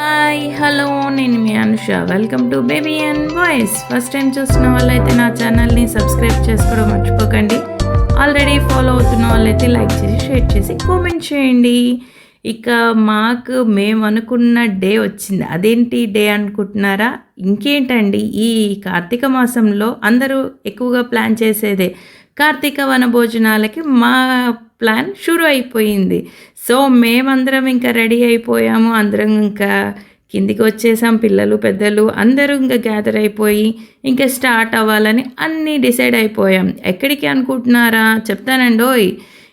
Hi hello నేను మీ Anusha. Welcome to baby and voice first time చూస్తున్న వాళ్ళైతే నా ఛానల్ని సబ్స్క్రైబ్ చేసుకోవడం మర్చిపోకండి. ఆల్రెడీ ఫాలో అవుతున్న వాళ్ళైతే లైక్ చేసి షేర్ చేసి కామెంట్ చేయండి. ఇక మాకు మేము అనుకున్న డే వచ్చింది. అదేంటి డే అనుకుంటున్నారా? ఇంకేంటండి? ఈ కార్తీక మాసంలో అందరూ ఎక్కువగా ప్లాన్ చేసేదే కార్తీక వన భోజనాలకి మా ప్లాన్ షురు అయిపోయింది. సో మేమందరం ఇంకా రెడీ అయిపోయాము. అందరం ఇంకా కిందికి వచ్చేసాం. పిల్లలు పెద్దలు అందరూ ఇంకా గ్యాదర్ అయిపోయి ఇంకా స్టార్ట్ అవ్వాలని అన్నీ డిసైడ్ అయిపోయాం. ఎక్కడికి అనుకుంటున్నారా? చెప్తానండోయ్.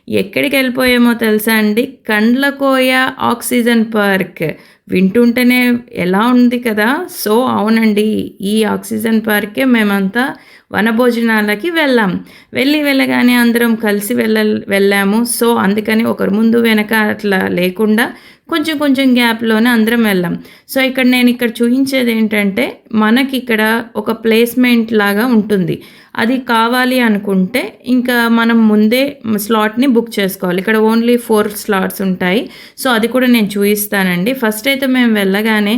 ఎక్కడికి వెళ్ళిపోయామో తెలుసా అండి? Kandlakoya oxygen park. వింటుంటేనే ఎలా ఉంది కదా? సో అవునండి ఈ ఆక్సిజన్ పార్కే మేమంతా వనభోజనాలకి వెళ్ళాం. వెళ్ళి వెళ్ళగానే అందరం కలిసి వెళ్ళ వెళ్ళాము. సో అందుకని ఒకరు ముందు వెనక అట్లా లేకుండా కొంచెం కొంచెం గ్యాప్లోనే అందరం వెళ్ళాం. సో ఇక్కడ నేను ఇక్కడ చూపించేది ఏంటంటే మనకి ఇక్కడ ఒక ప్లేస్మెంట్ లాగా ఉంటుంది. అది కావాలి అనుకుంటే ఇంకా మనం ముందే స్లాట్ని బుక్ చేసుకోవాలి. ఇక్కడ ఓన్లీ ఫోర్ స్లాట్స్ ఉంటాయి. సో అది కూడా నేను చూపిస్తానండి. ఫస్ట్ అయితే మేము వెళ్ళగానే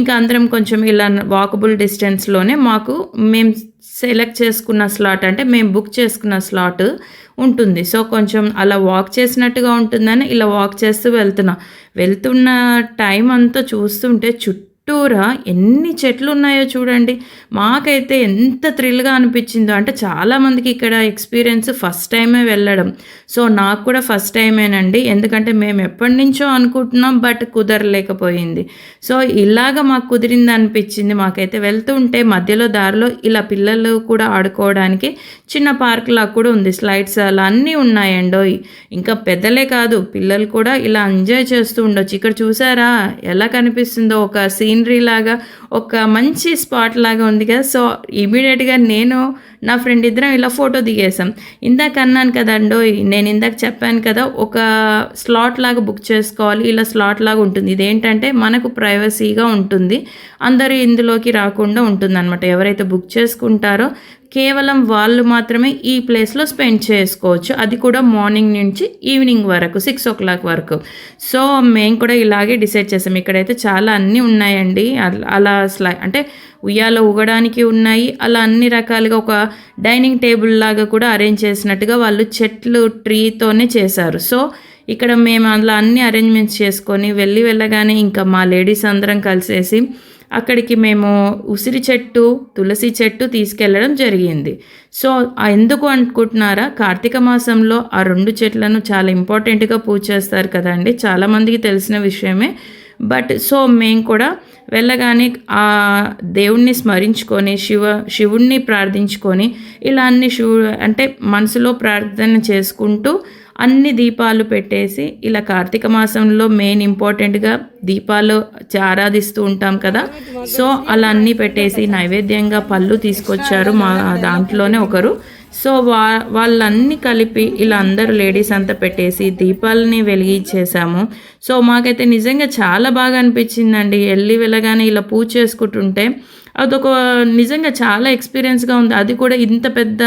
ఇంకా అందరం కొంచెం ఇలా వాకబుల్ డిస్టెన్స్లోనే మాకు మేము సెలెక్ట్ చేసుకున్న స్లాట్ అంటే మేము బుక్ చేసుకున్న స్లాట్ ఉంటుంది. సో కొంచెం అలా వాక్ చేసినట్టుగా ఉంటుందని ఇలా వాక్ చేస్తూ వెళ్తున్నాం. వెళ్తున్న టైం అంతా చూస్తుంటే చుట్టూ చుట్టూరా ఎన్ని చెట్లు ఉన్నాయో చూడండి. మాకైతే ఎంత థ్రిల్గా అనిపించిందో. అంటే చాలామందికి ఇక్కడ ఎక్స్పీరియన్స్ ఫస్ట్ టైమే వెళ్ళడం. సో నాకు కూడా ఫస్ట్ టైమేనండి ఎందుకంటే మేము ఎప్పటి నుంచో అనుకుంటున్నాం బట్ కుదరలేకపోయింది. సో ఇలాగ మాకు కుదిరింది అనిపించింది. మాకైతే వెళ్తూ ఉంటే మధ్యలో దారిలో ఇలా పిల్లలు కూడా ఆడుకోవడానికి చిన్న పార్క్ లాగా కూడా ఉంది. స్లైడ్స్ అలా అన్నీ ఉన్నాయండో. ఇంకా పెద్దలే కాదు పిల్లలు కూడా ఇలా ఎంజాయ్ చేస్తూ ఉండొచ్చు. ఇక్కడ చూసారా? ఎలా కనిపిస్తుందో ఒక గ్రీనరీ లాగా ఒక మంచి స్పాట్ లాగా ఉంది కదా. సో ఇమీడియట్గా నేను నా ఫ్రెండ్ ఇద్దరం ఇలా ఫోటో దిగేసాం ఇందాక అన్నాను కదండో నేను ఇందాక చెప్పాను కదా ఒక స్లాట్ లాగా బుక్ చేసుకోవాలి ఇలా స్లాట్ లాగా ఉంటుంది. ఇదేంటంటే మనకు ప్రైవసీగా ఉంటుంది. అందరూ ఇందులోకి రాకుండా ఉంటుంది అనమాట ఎవరైతే బుక్ చేసుకుంటారో కేవలం వాళ్ళు మాత్రమే ఈ ప్లేస్లో స్పెండ్ చేసుకోవచ్చు. అది కూడా మార్నింగ్ నుంచి ఈవినింగ్ వరకు సిక్స్ ఓ క్లాక్ వరకు. సో మేము కూడా ఇలాగే డిసైడ్ చేసాం ఇక్కడైతే చాలా అన్నీ ఉన్నాయండి. అలా అలా స్లై అంటే ఉయ్యాల ఊగడానికి ఉన్నాయి. అలా అన్ని రకాలుగా ఒక డైనింగ్ టేబుల్ లాగా కూడా అరేంజ్ చేసినట్టుగా వాళ్ళు చెట్లు ట్రీతోనే చేశారు. సో ఇక్కడ మేము అలా అన్ని అరేంజ్మెంట్స్ చేసుకొని వెళ్ళి వెళ్ళగానే ఇంకా మా లేడీస్ అందరం కలిసేసి అక్కడికి మేము ఉసిరి చెట్టు తులసి చెట్టు తీసుకెళ్ళడం జరిగింది. సో ఎందుకు అనుకుంటున్నారా? కార్తీక మాసంలో ఆ రెండు చెట్లను చాలా ఇంపార్టెంట్గా పూజ చేస్తారు కదండి చాలామందికి తెలిసిన విషయమే. బట్ సో మేము కూడా వెళ్ళగానే ఆ దేవుణ్ణి స్మరించుకొని శివ శివుణ్ణి ప్రార్థించుకొని ఇలా అన్ని శివు అంటే మనసులో ప్రార్థన చేసుకుంటూ అన్ని దీపాలు పెట్టేసి ఇలా కార్తీక మాసంలో మెయిన్ ఇంపార్టెంట్గా దీపాలు ఆరాధిస్తూ ఉంటాం కదా. సో అలా అన్నీ పెట్టేసి నైవేద్యంగా పళ్ళు తీసుకొచ్చారు మా దాంట్లోనే ఒకరు. సో వా వాళ్ళన్నీ కలిపి ఇలా అందరూ లేడీస్ అంతా పెట్టేసి దీపాలని వెలిగించేసాము సో మాకైతే నిజంగా చాలా బాగా అనిపించిందండి. వెళ్ళి వెళ్ళగానే ఇలా పూజ చేసుకుంటుంటే అదొక నిజంగా చాలా ఎక్స్పీరియన్స్గా ఉంది. అది కూడా ఇంత పెద్ద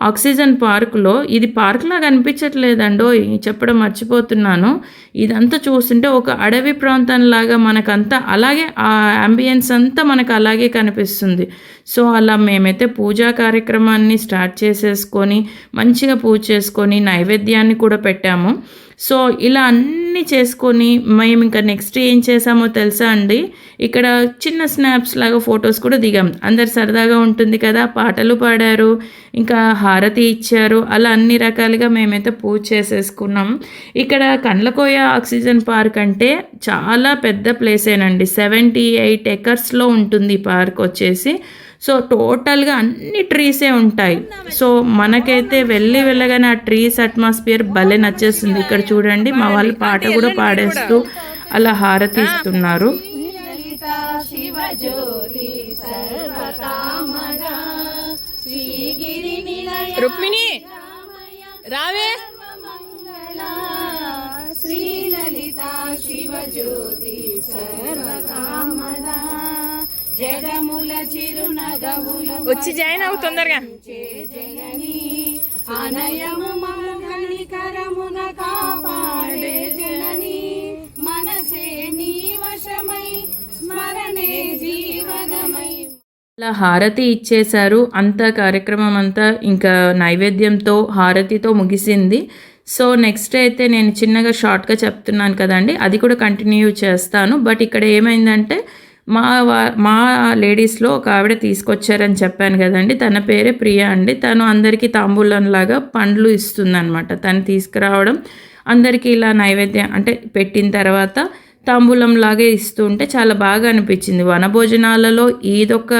ఆక్సిజన్ పార్కులో ఇది పార్క్ లాగా అనిపించట్లేదండో. చెప్పడం మర్చిపోతున్నాను. ఇదంతా చూస్తుంటే ఒక అడవి ప్రాంతం లాగా మనకంతా అలాగే ఆ అంబియన్స్ అంతా మనకు అలాగే కనిపిస్తుంది. సో అలా మేమైతే పూజా కార్యక్రమాన్ని స్టార్ట్ చేసేసుకొని మంచిగా పూజ చేసుకొని నైవేద్యాన్ని కూడా పెట్టాము. సో ఇలా అన్నీ చేసుకొని మేము ఇంకా నెక్స్ట్ ఏం చేసామో తెలుసా అండి? ఇక్కడ చిన్న స్నాప్స్ లాగా ఫొటోస్ కూడా దిగాం. అందరు సరదాగా ఉంటుంది కదా పాటలు పాడారు ఇంకా హారతి ఇచ్చారు అలా అన్ని రకాలుగా మేమైతే పూజ చేసేసుకున్నాం. ఇక్కడ కండ్లకోయ ఆక్సిజన్ పార్క్ అంటే చాలా పెద్ద ప్లేసేనండి సెవెంటీ ఎయిట్ ఎకర్స్లో ఉంటుంది పార్క్ వచ్చేసి. సో టోటల్గా అన్ని ట్రీసే ఉంటాయి. సో మనకైతే వెళ్ళి వెళ్ళగానే ఆ ట్రీస్ అట్మాస్ఫియర్ భలే నచ్చేస్తుంది. ఇక్కడ చూడండి మా వాళ్ళు పాట కూడా పాడేస్తూ అలా హారతి ఇస్తున్నారు రుక్మిణి రావే. శ్రీలలిత శివజ్యోతి సర్వకామదా. జగముల చిరునగవుల వచ్చి జాయిన్ అవు తొందరగా. జగని అనయము కాపాడే జనని మనసే నీ వశమై స్మరణే జీవనమై. ఇలా హారతి ఇచ్చేశారు. అంత కార్యక్రమం అంతా ఇంకా నైవేద్యంతో హారతితో ముగిసింది. సో నెక్స్ట్ అయితే నేను చిన్నగా షార్ట్గా చెప్తున్నాను కదండి. అది కూడా కంటిన్యూ చేస్తాను. బట్ ఇక్కడ ఏమైందంటే మా మా లేడీస్లో ఒక ఆవిడ తీసుకొచ్చారని చెప్పాను కదండి. తన పేరే ప్రియా అండి. తను అందరికీ తాంబూలంలాగా పండ్లు ఇస్తుందనమాట తను తీసుకురావడం అందరికీ ఇలా నైవేద్యం అంటే పెట్టిన తర్వాత తాంబూలం లాగే ఇస్తుంటే చాలా బాగా అనిపించింది. వనభోజనాలలో ఇదొక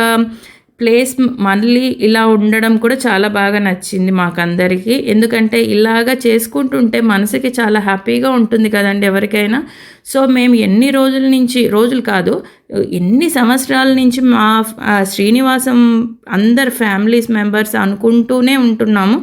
ప్లేస్ మళ్ళీ ఇలా ఉండడం కూడా చాలా బాగా నచ్చింది మాకందరికీ. ఎందుకంటే ఇలాగా చేసుకుంటుంటే మనసుకి చాలా హ్యాపీగా ఉంటుంది కదండి ఎవరికైనా. సో మేము ఎన్ని రోజుల నుంచి రోజులు కాదు ఎన్ని సంవత్సరాల నుంచి మా శ్రీనివాసం అందరు ఫ్యామిలీస్ మెంబర్స్ అనుకుంటూనే ఉంటున్నాము.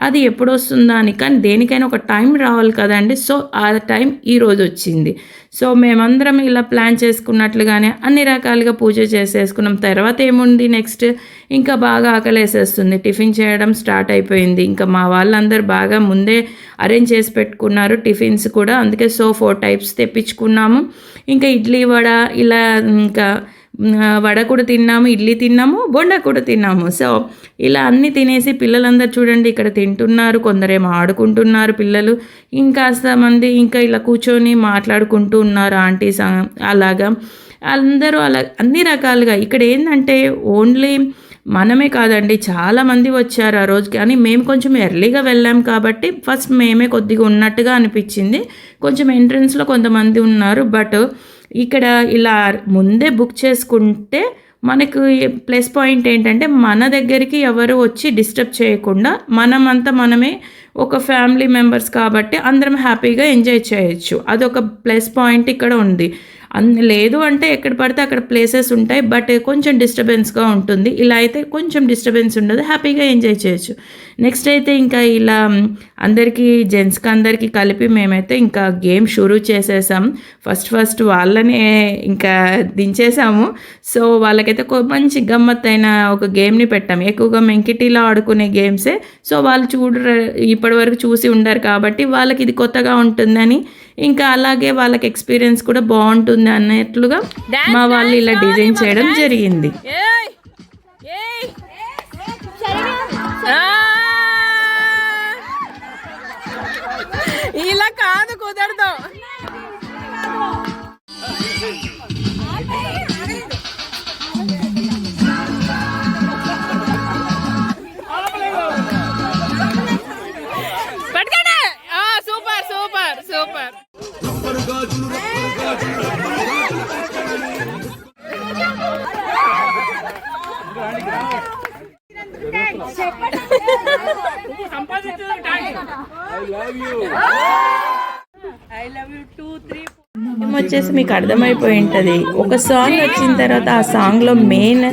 అది ఎప్పుడు వస్తుందా అని కానీ దేనికైనా ఒక టైం రావాలి కదండి. సో ఆ టైం ఈరోజు వచ్చింది. సో మేమందరం ఇలా ప్లాన్ చేసుకున్నట్లుగానే అన్ని రకాలుగా పూజ చేసేసుకున్నాం. తర్వాత ఏముంది నెక్స్ట్? ఇంకా బాగా ఆకలేసేస్తుంది. టిఫిన్ చేయడం స్టార్ట్ అయిపోయింది. ఇంకా మా వాళ్ళందరూ బాగా ముందే అరేంజ్ చేసి పెట్టుకున్నారు టిఫిన్స్ కూడా. అందుకే సో ఫోర్ టైప్స్ తెప్పించుకున్నాము. ఇంకా ఇడ్లీ వడ ఇలా ఇంకా వడ కూడా తిన్నాము ఇడ్లీ తిన్నాము బొండా కూడా తిన్నాము. సో ఇలా అన్నీ తినేసి పిల్లలందరూ చూడండి ఇక్కడ తింటున్నారు కొందరేమో ఆడుకుంటున్నారు పిల్లలు. ఇంకాస్త మంది ఇంకా ఇలా కూర్చొని మాట్లాడుకుంటూ ఉన్నారు ఆంటీస్ అలాగా. అందరూ అలా అన్ని రకాలుగా. ఇక్కడ ఏంటంటే ఓన్లీ మనమే కాదండి చాలామంది వచ్చారు ఆ రోజుకి. కానీ మేము కొంచెం ఎర్లీగా వెళ్ళాం కాబట్టి ఫస్ట్ మేమే కొద్దిగా ఉన్నట్టుగా అనిపించింది. కొంచెం ఎంట్రన్స్లో కొంతమంది ఉన్నారు బట్ ఇక్కడ ఇలా ముందే బుక్ చేసుకుంటే మనకు ప్లస్ పాయింట్ ఏంటంటే మన దగ్గరికి ఎవరు వచ్చి డిస్టర్బ్ చేయకుండా మనమంతా మనమే ఒక ఫ్యామిలీ మెంబర్స్ కాబట్టి అందరం హ్యాపీగా ఎంజాయ్ చేయొచ్చు. అదొక ప్లస్ పాయింట్ ఇక్కడ ఉంది. లేదు అంటే ఎక్కడ పడితే అక్కడ ప్లేసెస్ ఉంటాయి బట్ కొంచెం డిస్టర్బెన్స్గా ఉంటుంది. ఇలా అయితే కొంచెం డిస్టర్బెన్స్ ఉండదు హ్యాపీగా ఎంజాయ్ చేయొచ్చు. నెక్స్ట్ అయితే ఇంకా ఇలా అందరికీ జెంట్స్కి అందరికీ కలిపి మేమైతే ఇంకా గేమ్ షురూ చేసేసాం. ఫస్ట్ ఫస్ట్ వాళ్ళనే ఇంకా దించేసాము. సో వాళ్ళకైతే ఒక మంచి గమ్మత్తైన ఒక గేమ్ని పెట్టాం. ఎక్కువగా మెంకిటీలో ఆడుకునే గేమ్సే సో వాళ్ళు చూడరు ఇప్పటివరకు చూసి ఉండరు కాబట్టి వాళ్ళకి ఇది కొత్తగా ఉంటుందని ఇంకా అలాగే వాళ్ళకి ఎక్స్పీరియన్స్ కూడా బాగుంటుంది అన్నట్లుగా మా వాళ్ళు ఇలా డిజైన్ చేయడం జరిగింది. ఏయ్ ఏయ్. ఆ! ఇలా కాదు కుదరదు. వచ్చేసి మీకు అర్థమైపోయి ఉంటుంది. ఒక సాంగ్ వచ్చిన తర్వాత ఆ సాంగ్లో మెయిన్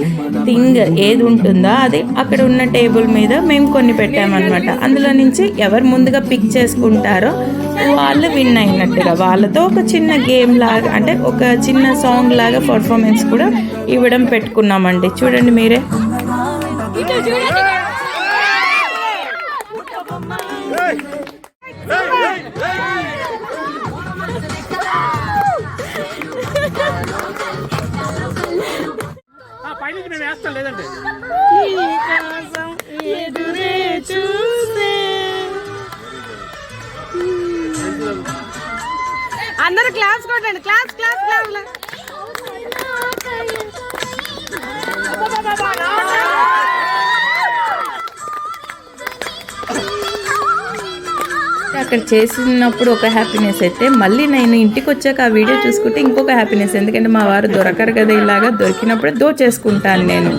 థింగ్ ఏది ఉంటుందో అది అక్కడ ఉన్న టేబుల్ మీద మేము కొన్ని పెట్టామన్నమాట. అందులో నుంచి ఎవరు ముందుగా పిక్ చేసుకుంటారో వాళ్ళు విన్ అయినట్టుగా వాళ్ళతో ఒక చిన్న గేమ్ లాగా అంటే ఒక చిన్న సాంగ్ లాగా పర్ఫార్మెన్స్ కూడా ఇవ్వడం పెట్టుకున్నామండి. చూడండి మీరే. పైనుంచి మేము వేస్తాం లేదండి. అందరూ క్లాస్ కొట్టండి క్లాస్ క్లాస్ క్లాస్ అక్కడ చేసినప్పుడు ఒక హ్యాపీనెస్ అయితే మళ్ళీ నేను ఇంటికి వచ్చాక ఆ వీడియో చూసుకుంటే ఇంకొక హ్యాపీనెస్ ఎందుకంటే మా వారు దొరకరు కదా ఇలాగా దొరికినప్పుడే దోచేసుకుంటాను నేను.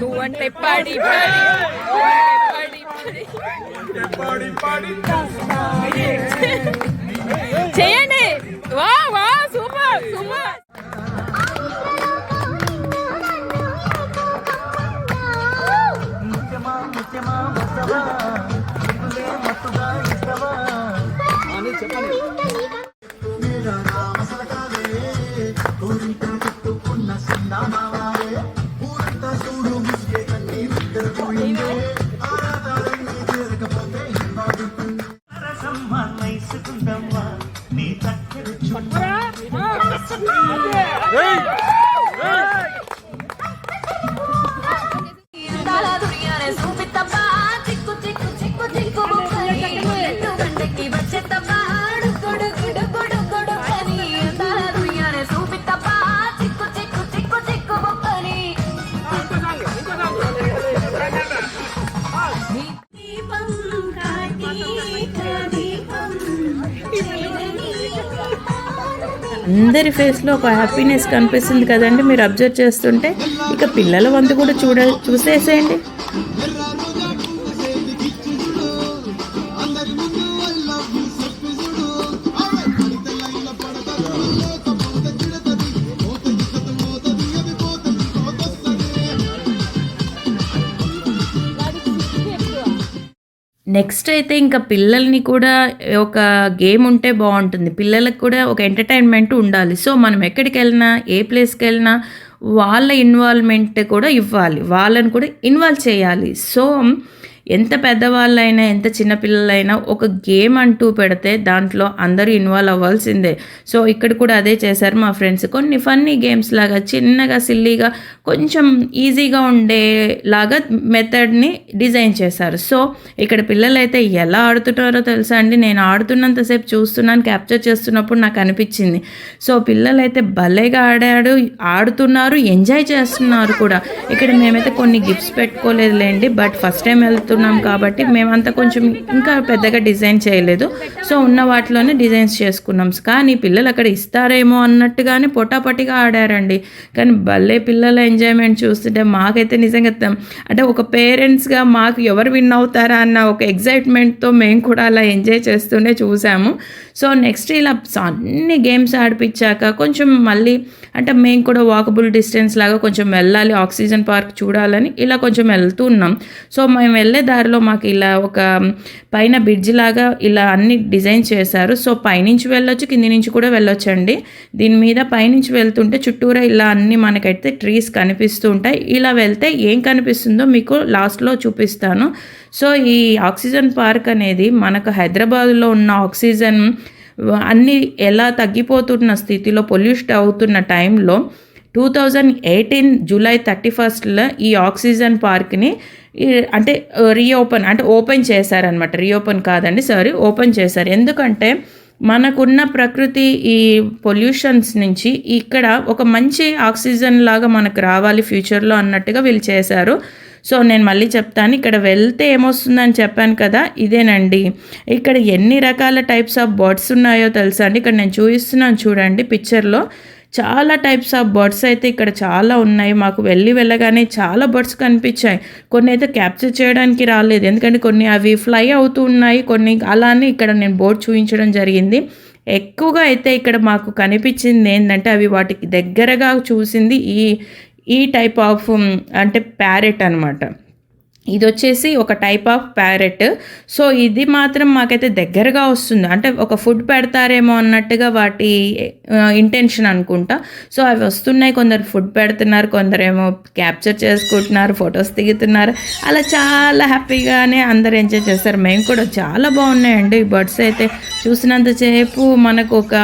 నువ్వంటే పాడి పాడి పాడి పాడి అందరి ఫేస్లో ఒక హ్యాపీనెస్ కనిపిస్తుంది కదండి మీరు అబ్జర్వ్ చేస్తుంటే. ఇక పిల్లల వంతు కూడా చూడ చూసేసేయండి. నెక్స్ట్ అయితే ఇంకా పిల్లల్ని కూడా ఒక గేమ్ ఉంటే బాగుంటుంది. పిల్లలకు కూడా ఒక ఎంటర్టైన్మెంట్ ఉండాలి. సో మనం ఎక్కడికి వెళ్ళినా ఏ ప్లేస్కి వెళ్ళినా వాళ్ళ ఇన్వాల్వ్మెంట్ కూడా ఇవ్వాలి. వాళ్ళని కూడా ఇన్వాల్వ్ చేయాలి. సో ఎంత పెద్దవాళ్ళైనా ఎంత చిన్నపిల్లలైనా ఒక గేమ్ అంటూ పెడితే దాంట్లో అందరూ ఇన్వాల్వ్ అవ్వాల్సిందే. సో ఇక్కడ కూడా అదే చేశారు మా ఫ్రెండ్స్. కొన్ని ఫన్నీ గేమ్స్ లాగా చిన్నగా సిల్లీగా కొంచెం ఈజీగా ఉండేలాగా మెథడ్ని డిజైన్ చేశారు. సో ఇక్కడ పిల్లలైతే ఎలా ఆడుతున్నారో తెలుసా అండి? నేను ఆడుతున్నంతసేపు చూస్తున్నాను క్యాప్చర్ చేస్తున్నప్పుడు నాకు అనిపించింది. సో పిల్లలైతే భలేగా ఆడాడు ఆడుతున్నారు ఎంజాయ్ చేస్తున్నారు కూడా. ఇక్కడ మేమైతే కొన్ని గిఫ్ట్స్ పెట్టుకోలేదులేండి బట్ ఫస్ట్ టైం వెళ్తున్నాం కాబట్టి మేమంతా కొంచెం ఇంకా పెద్దగా డిజైన్ చేయలేదు. సో ఉన్న వాటిలోనే డిజైన్స్ చేసుకున్నాం. కానీ పిల్లలు అక్కడ ఇస్తారేమో అన్నట్టుగానే పొటాపటిగా ఆడారండి. కానీ భలే పిల్లల ఎంజాయ్మెంట్ చూస్తుంటే మాకైతే నిజంగా అంటే ఒక పేరెంట్స్గా మాకు ఎవరు విన్ అవుతారా అన్న ఒక ఎగ్జైట్మెంట్తో మేము కూడా అలా ఎంజాయ్ చేస్తూనే చూసాము. సో నెక్స్ట్ ఇలా అన్ని గేమ్స్ ఆడిపించాక కొంచెం మళ్ళీ అంటే మేము కూడా వాకబుల్ డిస్టెన్స్ లాగా కొంచెం వెళ్ళాలి ఆక్సిజన్ పార్క్ చూడాలని ఇలా కొంచెం వెళ్తూ ఉన్నాం. సో మేము వెళ్ళే దారిలో మాకు ఇలా ఒక పైన బ్రిడ్జ్ లాగా ఇలా అన్ని డిజైన్ చేశారు. సో పైనుంచి వెళ్ళొచ్చు కింది నుంచి కూడా వెళ్ళొచ్చు అండి దీని మీద పైనుంచి వెళ్తుంటే చుట్టూరా ఇలా అన్ని మనకైతే ట్రీస్ కనిపిస్తూ ఉంటాయి. ఇలా వెళ్తే ఏం కనిపిస్తుందో మీకు లాస్ట్లో చూపిస్తాను. సో ఈ ఆక్సిజన్ పార్క్ అనేది మనకు హైదరాబాద్లో ఉన్న ఆక్సిజన్ అన్నీ ఎలా తగ్గిపోతున్న స్థితిలో పొల్యూషన్ అవుతున్న టైంలో two thousand eighteen July thirty ఫస్ట్లో ఈ ఆక్సిజన్ పార్క్ని అంటే రీఓపెన్ అంటే ఓపెన్ చేశారనమాట రీఓపెన్ కాదండి సారీ ఓపెన్ చేశారు. ఎందుకంటే మనకున్న ప్రకృతి ఈ పొల్యూషన్స్ నుంచి ఇక్కడ ఒక మంచి ఆక్సిజన్ లాగా మనకు రావాలి ఫ్యూచర్లో అన్నట్టుగా వీళ్ళు చేశారు. సో నేను మళ్ళీ చెప్తాను ఇక్కడ వెళ్తే ఏమొస్తుందని చెప్పాను కదా ఇదేనండి. ఇక్కడ ఎన్ని రకాల టైప్స్ ఆఫ్ బర్డ్స్ ఉన్నాయో తెలుసా అండి? ఇక్కడ నేను చూపిస్తున్నాను చూడండి పిక్చర్లో చాలా టైప్స్ ఆఫ్ బర్డ్స్ అయితే ఇక్కడ చాలా ఉన్నాయి. మాకు వెళ్ళి వెళ్ళగానే చాలా బర్డ్స్ కనిపించాయి. కొన్ని అయితే క్యాప్చర్ చేయడానికి రాలేదు. ఎందుకంటే కొన్ని అవి ఫ్లై అవుతూ ఉన్నాయి. కొన్ని అలానే ఇక్కడ నేను బోర్డ్ చూపించడం జరిగింది. ఎక్కువగా అయితే ఇక్కడ మాకు కనిపించింది ఏంటంటే అవి వాటికి దగ్గరగా చూసింది ఈ ఈ టైప్ ఆఫ్ అంటే ప్యారెట్ అనమాట ఇది వచ్చేసి ఒక టైప్ ఆఫ్ ప్యారెట్ సో ఇది మాత్రం మాకైతే దగ్గరగా వస్తుంది. అంటే ఒక ఫుడ్ పెడతారేమో అన్నట్టుగా వాటి ఇంటెన్షన్ అనుకుంటా. సో అవి వస్తున్నాయి. కొందరు ఫుడ్ పెడుతున్నారు కొందరేమో క్యాప్చర్ చేసుకుంటున్నారు ఫొటోస్ దిగుతున్నారు. అలా చాలా హ్యాపీగానే అందరు ఎంజాయ్ చేస్తారు. మేము కూడా చాలా బాగున్నాయండి ఈ బర్డ్స్ అయితే. చూసినంతసేపు మనకు ఒక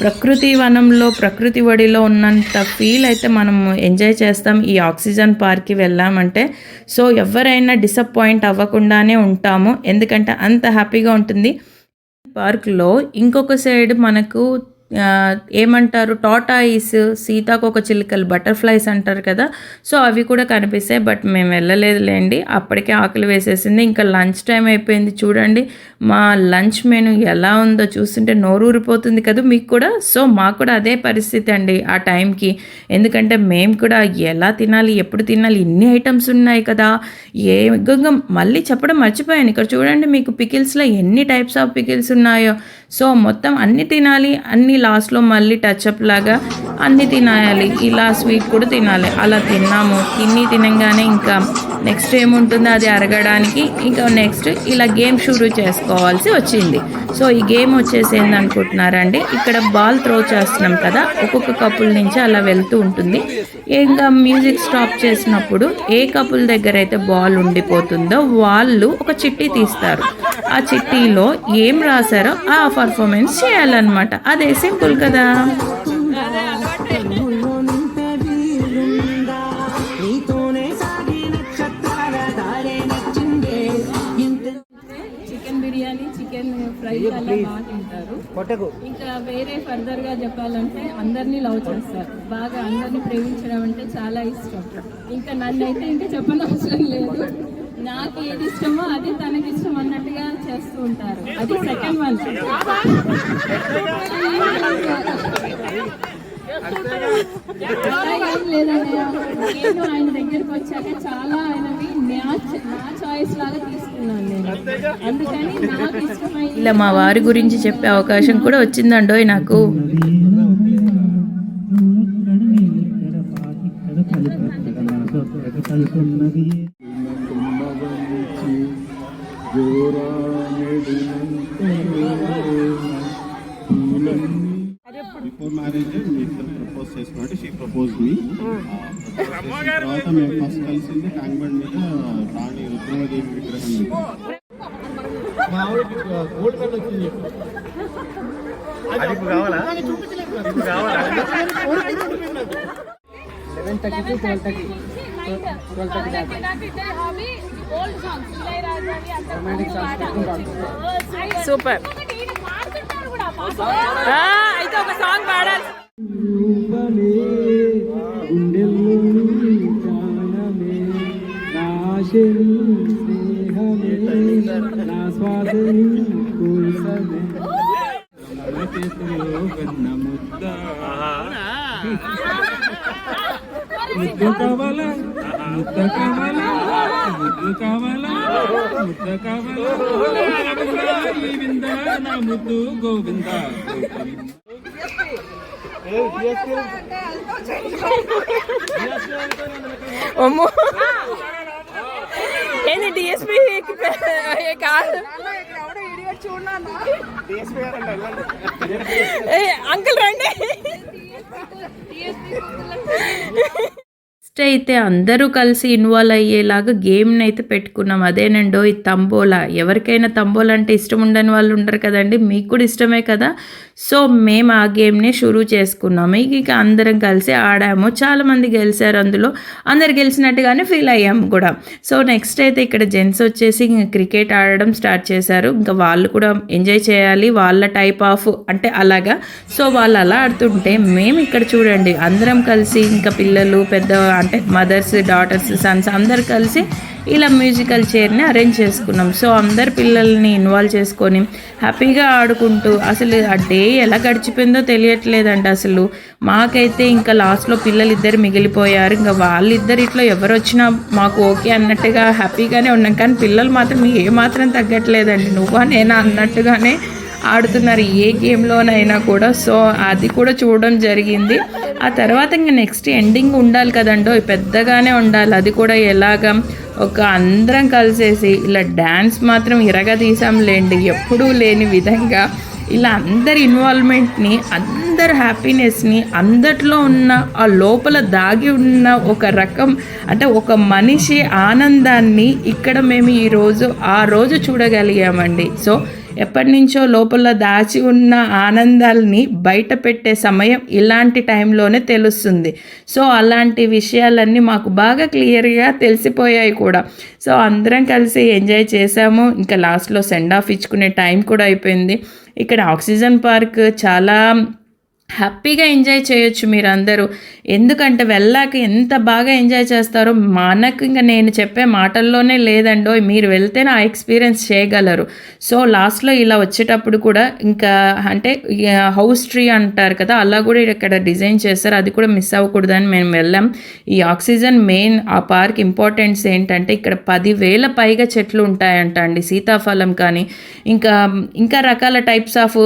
ప్రకృతి వనంలో ప్రకృతి ఒడిలో ఉన్నంత ఫీల్ అయితే మనం ఎంజాయ్ చేస్తాం. ఈ ఆక్సిజన్ పార్క్కి వెళ్ళామంటే సో ఎవరైనా డిసప్పాయింట్ అవ్వకుండానే ఉంటాము. ఎందుకంటే అంత హ్యాపీగా ఉంటుంది. పార్క్లో ఇంకొక సైడ్ మనకు ఏమంటారు? టాటాయిస్ సీతాకోక చిలుకలు బటర్ఫ్లైస్ అంటారు కదా. సో అవి కూడా కనిపిస్తాయి బట్ మేము వెళ్ళలేదులేండి. అప్పటికే ఆకలి వేసేసింది. ఇంకా లంచ్ టైం అయిపోయింది. చూడండి మా లంచ్ మెను ఎలా ఉందో చూస్తుంటే నోరూరిపోతుంది కదా మీకు కూడా. సో మాకు కూడా అదే పరిస్థితి అండి ఆ టైంకి. ఎందుకంటే మేము కూడా ఎలా తినాలి ఎప్పుడు తినాలి ఇన్ని ఐటమ్స్ ఉన్నాయి కదా. ఏ మళ్ళీ చెప్పడం మర్చిపోయాను. ఇక్కడ చూడండి మీకు పికిల్స్లో ఎన్ని టైప్స్ ఆఫ్ పికిల్స్ ఉన్నాయో. సో మొత్తం అన్ని తినాలి అన్ని లాస్ట్లో మళ్ళీ టచ్అప్ లాగా అన్ని తినాలి. ఇలా స్వీట్ కూడా తినాలి. అలా తిన్నాము. తిని తినగానే ఇంకా నెక్స్ట్ ఏముంటుందో అది అరగడానికి. ఇంకా నెక్స్ట్ ఇలా గేమ్ షురూ చేసుకోవాల్సి వచ్చింది. సో ఈ గేమ్ వచ్చేసి ఏందనుకుంటున్నారండి ఇక్కడ బాల్ త్రో చేస్తున్నాం కదా ఒక్కొక్క కపుల్ నుంచి అలా వెళ్తూ ఉంటుంది. ఇంకా మ్యూజిక్ స్టాప్ చేసినప్పుడు ఏ కపుల్ దగ్గర అయితే బాల్ ఉండిపోతుందో వాళ్ళు ఒక చిట్టి తీస్తారు. ఆ చిట్టీలో ఏం రాశారో ఆ పర్ఫార్మెన్స్ చేయాలన్నమాట. అదే సింపుల్ కదా. చికెన్ ఫ్రై అలా బాగా తింటారు. ఇంకా వేరే ఫర్దర్గా చెప్పాలంటే అందరినీ లవ్ చేస్తారు. బాగా అందరినీ ప్రేమించడం అంటే చాలా ఇష్టం. ఇంకా నన్నైతే ఇంకా చెప్పనవసరం లేదు. నాకు ఏది ఇష్టమో అది తనకి ఇష్టం అన్నట్టుగా చేస్తూ ఉంటారు. అది సెకండ్ వన్ లేదన్నయ్య. నేను ఆయన దగ్గరికి వచ్చాక చాలా ఆయనవి నా నా చాయిస్ లాగా తీసుకున్నాను నేను. అందుకని నాకు ఇష్టమైన ఇలా మా వారి గురించి చెప్పే అవకాశం కూడా వచ్చిందండోయ్ నాకు. బిఫోర్ మ్యారేజ్ ప్రపోజ్ చేసుకున్నట్టు షీ ప్రపోజ్ మీ తర్వాత మేము ఫస్ట్ కలిసింది ట్యాంక్ బండ్ మీద రాణి రుద్రమదేవి విగ్రహం మీద. సూపర్ ఆ, అయితే ఒక సాంగ్ పాడాలి ముద్దు కావాలా? ముద్ద కావాలా? ముద్దు కావాలా ముద్ద కావాలా నా ముద్దు గోవింద అమ్మో. ఏంది డిఎస్పీ కాదు. అంకుల్ రండి. నెక్స్ట్ అయితే అందరూ కలిసి ఇన్వాల్వ్ అయ్యేలాగా గేమ్ని అయితే పెట్టుకున్నాం. అదేనండో ఈ తంబోలా. ఎవరికైనా తంబోలా అంటే ఇష్టం ఉండని వాళ్ళు ఉండరు కదండి. మీకు కూడా ఇష్టమే కదా. సో మేము ఆ గేమ్ని షురూ చేసుకున్నాము ఇక అందరం కలిసి ఆడాము. చాలామంది గెలిచారు అందులో. అందరు గెలిచినట్టుగానే ఫీల్ అయ్యాము కూడా. సో నెక్స్ట్ అయితే ఇక్కడ జెంట్స్ వచ్చేసి ఇంకా క్రికెట్ ఆడడం స్టార్ట్ చేశారు. ఇంకా వాళ్ళు కూడా ఎంజాయ్ చేయాలి. వాళ్ళ టైప్ ఆఫ్ అంటే అలాగా. సో వాళ్ళు అలా ఆడుతుంటే మేము ఇక్కడ చూడండి. అందరం కలిసి ఇంకా పిల్లలు పెద్ద అంటే మదర్స్ డాటర్స్ సన్స్ అందరు కలిసి ఇలా మ్యూజికల్ చైర్ని అరేంజ్ చేసుకున్నాం. సో అందరు పిల్లల్ని ఇన్వాల్వ్ చేసుకొని హ్యాపీగా ఆడుకుంటూ అసలు ఆ డే ఎలా గడిచిపోయిందో తెలియట్లేదండి అసలు. మాకైతే ఇంకా లాస్ట్లో పిల్లలు ఇద్దరు మిగిలిపోయారు. ఇంకా వాళ్ళిద్దరు ఇట్లా ఎవరు వచ్చినా మాకు ఓకే అన్నట్టుగా హ్యాపీగానే ఉన్నాం. కానీ పిల్లలు మాత్రం ఏ మాత్రం తగ్గట్లేదండి. నువ్వా నేనా అన్నట్టుగానే ఆడుతున్నారు ఏ గేమ్లోనైనా కూడా. సో అది కూడా చూడడం జరిగింది. ఆ తర్వాత ఇంకా నెక్స్ట్ ఎండింగ్ ఉండాలి కదండో పెద్దగానే ఉండాలి. అది కూడా ఎలాగా ఒక అందరం కలిసేసి ఇలా డ్యాన్స్ మాత్రం ఇరగదీసాంలేండి. ఎప్పుడూ లేని విధంగా ఇలా అందరి ఇన్వాల్వ్మెంట్ని అందరి హ్యాపీనెస్ని అందట్లో ఉన్న ఆ లోపల దాగి ఉన్న ఒక రకం అంటే ఒక మనిషి ఆనందాన్ని ఇక్కడ మేము ఈరోజు ఆ రోజు చూడగలిగామండి. సో ఎప్పటి నుంచో లోపల దాచి ఉన్న ఆనందాల్ని బయట పెట్టే సమయం ఇలాంటి టైంలోనే తెలుస్తుంది. సో అలాంటి విషయాలన్నీ మాకు బాగా క్లియర్గా తెలిసిపోయాయి కూడా. సో అందరం కలిసి ఎంజాయ్ చేసాము ఇంకా లాస్ట్లో సెండ్ ఆఫ్ ఇచ్చుకునే టైం కూడా అయిపోయింది. ఇక్కడ ఆక్సిజన్ పార్క్ చాలా హ్యాపీగా ఎంజాయ్ చేయొచ్చు మీరు అందరూ ఎందుకంటే వెళ్ళాక ఎంత బాగా ఎంజాయ్ చేస్తారో మనకు ఇంకా నేను చెప్పే మాటల్లోనే లేదండో. మీరు వెళ్తేనే ఆ ఎక్స్పీరియన్స్ చేయగలరు. సో లాస్ట్లో ఇలా వచ్చేటప్పుడు కూడా ఇంకా అంటే హౌస్ ట్రీ అంటారు కదా అలా కూడా ఇక్కడ డిజైన్ చేస్తారు అది కూడా మిస్ అవ్వకూడదని మేము వెళ్ళాం. ఈ ఆక్సిజన్ మెయిన్ ఆ పార్క్ ఇంపార్టెన్స్ ఏంటంటే ఇక్కడ పదివేల పైగా చెట్లు ఉంటాయంట అండి సీతాఫలం కానీ. ఇంకా ఇంకా రకాల టైప్స్ ఆఫ్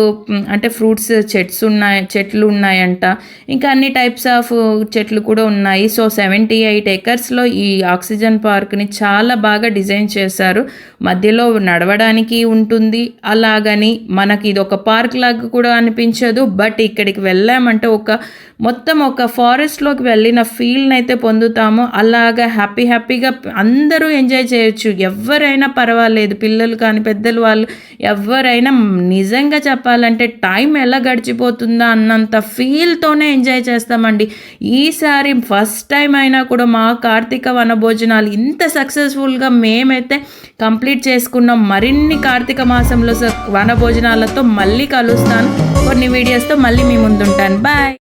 అంటే ఫ్రూట్స్ చెట్స్ ఉన్నాయి చెట్లు ఉన్నాయంట. ఇంకా అన్ని టైప్స్ ఆఫ్ చెట్లు కూడా ఉన్నాయి. సో సెవెంటీ ఎయిట్ ఎకర్స్లో ఈ ఆక్సిజన్ పార్క్ని చాలా బాగా డిజైన్ చేశారు. మధ్యలో నడవడానికి ఉంటుంది. అలాగని మనకి ఇది ఒక పార్క్ లాగా కూడా అనిపించదు. బట్ ఇక్కడికి వెళ్ళామంటే ఒక మొత్తం ఒక ఫారెస్ట్లోకి వెళ్ళిన ఫీల్ని అయితే పొందుతాము. అలాగా హ్యాపీ హ్యాపీగా అందరూ ఎంజాయ్ చేయొచ్చు. ఎవరైనా పర్వాలేదు. పిల్లలు కానీ పెద్దలు వాళ్ళు ఎవరైనా నిజంగా చెప్పాలంటే టైం ఎలా గడిచిపోతుందా అన్నంత ఫీల్తోనే ఎంజాయ్ చేస్తామండి. ఈసారి ఫస్ట్ టైం అయినా కూడా మా కార్తీక వనభోజనాలు ఇంత సక్సెస్ఫుల్గా మేమైతే కంప్లీట్ చేసుకున్నాం. మరిన్ని కార్తీక మాసంలో స- వనభోజనాలతో మళ్ళీ కలుస్తాను. కొన్ని వీడియోస్తో మళ్ళీ మీ ముందుంటాను. బాయ్